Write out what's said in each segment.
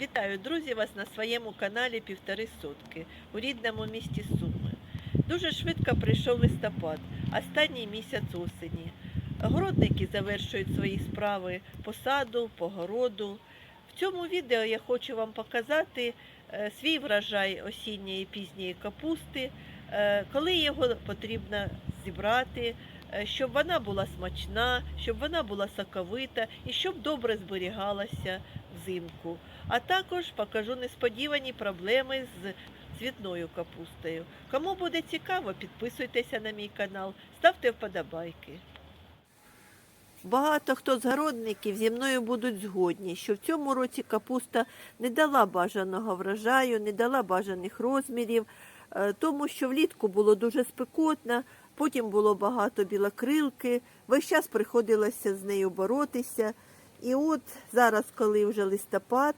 Вітаю, друзі, вас на своєму каналі Півтори сотки у рідному місті Суми. Дуже швидко прийшов листопад, останній місяць осені. Городники завершують свої справи по саду, по городу. В цьому відео я хочу вам показати е, свій врожай осінньої пізньої капусти, е, коли його потрібно зібрати, е, щоб вона була смачна, щоб вона була соковита і щоб добре зберігалася взимку. А також покажу несподівані проблеми з цвітною капустою. Кому буде цікаво, підписуйтеся на мій канал, ставте вподобайки. Багато хто з городників зі мною будуть згодні, що в цьому році капуста не дала бажаного врожаю, не дала бажаних розмірів, е, тому що влітку було дуже спекотно, потім було багато білокрилки, весь час приходилося з нею боротися. І от зараз, коли вже листопад,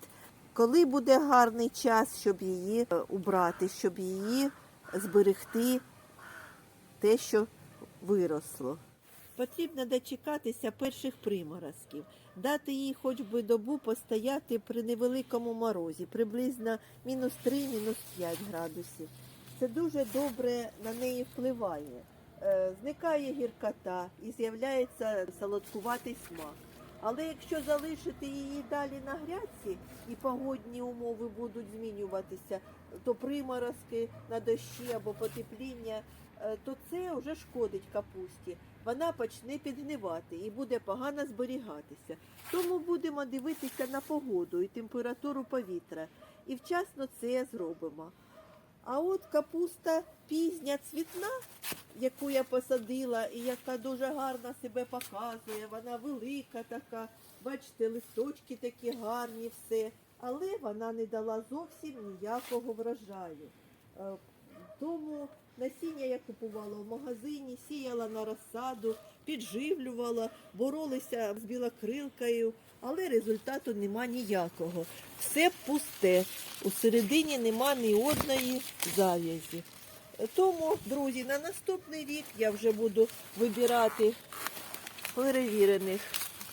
коли буде гарний час, щоб її е, убрати, щоб її зберегти те, що виросло. Потрібно дочекатися перших приморозків, дати їй хоч би добу постояти при невеликому морозі, приблизно мінус 3, мінус 5 градусів. Це дуже добре на неї впливає. Е, Зникає гіркота і з'являється солодкуватий смак. Але якщо залишити її далі на грядці і погодні умови будуть змінюватися, то приморозки на дощі або потепління, е, то це вже шкодить капусті. Вона почне підгнивати і буде погано зберігатися. Тому будемо дивитися на погоду і температуру повітря. І вчасно це зробимо. А от капуста пізня цвітна, яку я посадила, і яка дуже гарно себе показує, вона велика така, бачите, листочки такі гарні, все. Але вона не дала зовсім ніякого врожаю. Тому насіння я купувала в магазині, сіяла на розсаду, підживлювала, боролися з білокрилкою, але результату нема ніякого. Все пусте. У середині нема ні одної зав'язі. Тому, друзі, на наступний рік я вже буду вибирати перевірених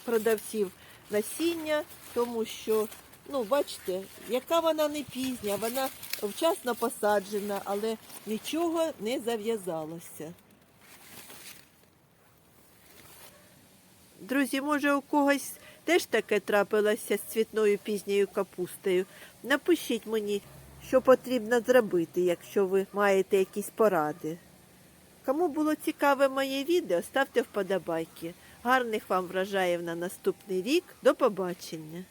продавців насіння, тому що, ну, бачите, яка вона не пізня, вона вчасно посаджена, але нічого не зав'язалося. Друзі, може у когось теж таке трапилося з цвітною пізньою капустою? Напишіть мені, що потрібно зробити, якщо ви маєте якісь поради. Кому було цікаве моє відео, ставте вподобайки. Гарних вам врожаїв на наступний рік. До побачення!